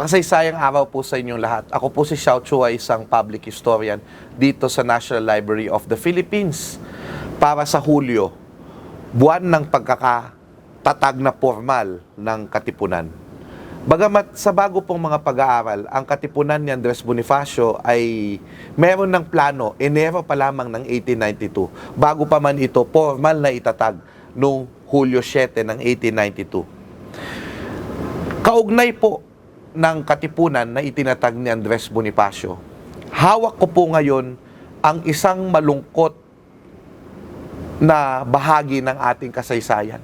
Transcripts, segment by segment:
Makasaysayang araw po sa inyong lahat. Ako po si Xiao Chua, isang public historian dito sa National Library of the Philippines para sa Hulyo, buwan ng pagkakatatag na formal ng Katipunan. Bagamat sa bago pong mga pag-aaral, ang Katipunan ni Andres Bonifacio ay meron ng plano, Enero pa lamang ng 1892, bago pa man ito formal na itatag noong Hulyo 7 ng 1892. Kaugnay po ng katipunan na itinatag ni Andres Bonifacio, hawak ko po ngayon ang isang malungkot na bahagi ng ating kasaysayan.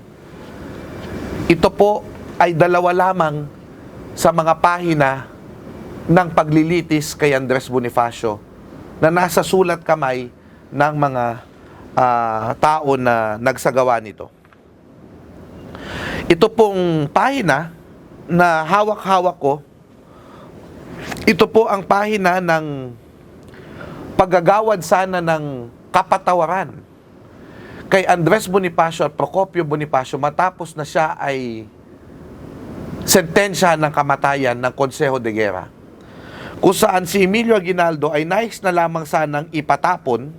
Ito po ay dalawa lamang sa mga pahina ng paglilitis kay Andres Bonifacio na nasa sulat kamay ng mga ah, tao na nagsagawa nito. Ito pong pahina na hawak-hawak ko, ito po ang pahina ng paggagawad sana ng kapatawaran kay Andres Bonifacio at Procopio Bonifacio matapos na siya ay sentensya ng kamatayan ng Consejo de Guerra. Kung saan si Emilio Aguinaldo ay nais na lamang sanang ipatapon,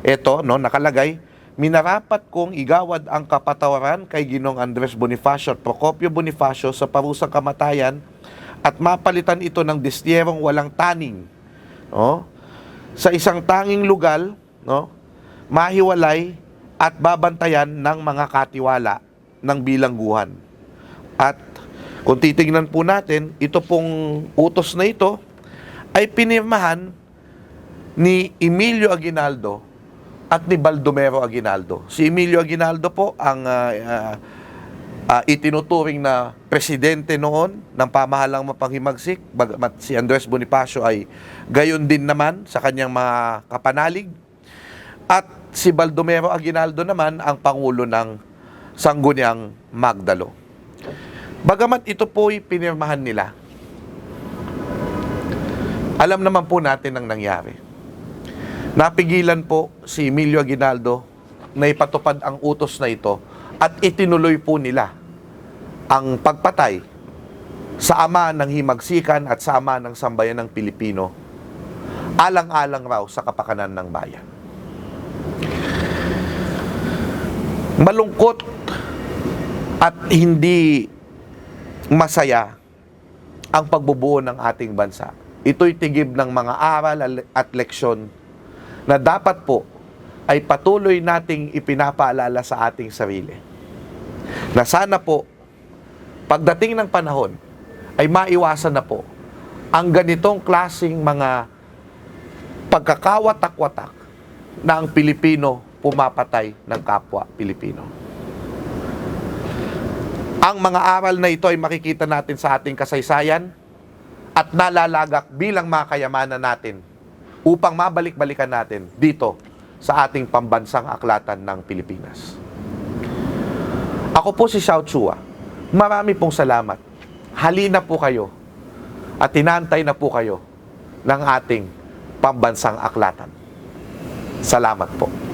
ito, no, nakalagay, minarapat kong igawad ang kapatawaran kay Ginong Andres Bonifacio at Procopio Bonifacio sa parusang kamatayan at mapalitan ito ng distyerong walang taning. No? Sa isang tanging lugar, no? mahiwalay at babantayan ng mga katiwala ng bilangguhan. At kung titingnan po natin, ito pong utos na ito ay pinirmahan ni Emilio Aguinaldo at ni Baldomero Aguinaldo. Si Emilio Aguinaldo po ang ah, ah, ah, itinuturing na presidente noon ng pamahalang mapanghimagsik, bagamat si Andres Bonifacio ay gayon din naman sa kanyang mga kapanalig. At si Baldomero Aguinaldo naman ang pangulo ng Sangguniang Magdalo. Bagamat ito po'y pinirmahan nila, alam naman po natin ang nangyari. Napigilan po si Emilio Aguinaldo na ipatupad ang utos na ito at itinuloy po nila ang pagpatay sa ama ng himagsikan at sa ama ng sambayan ng Pilipino alang-alang raw sa kapakanan ng bayan. Malungkot at hindi masaya ang pagbubuo ng ating bansa. Ito'y tigib ng mga aral at leksyon na dapat po ay patuloy nating ipinapaalala sa ating sarili. Na sana po, pagdating ng panahon, ay maiwasan na po ang ganitong klasing mga pagkakawatak-watak na ang Pilipino pumapatay ng kapwa Pilipino. Ang mga aral na ito ay makikita natin sa ating kasaysayan at nalalagak bilang mga kayamanan natin upang mabalik-balikan natin dito sa ating pambansang aklatan ng Pilipinas. Ako po si Xiao Chua. Marami pong salamat. Halina po kayo at tinantay na po kayo ng ating pambansang aklatan. Salamat po.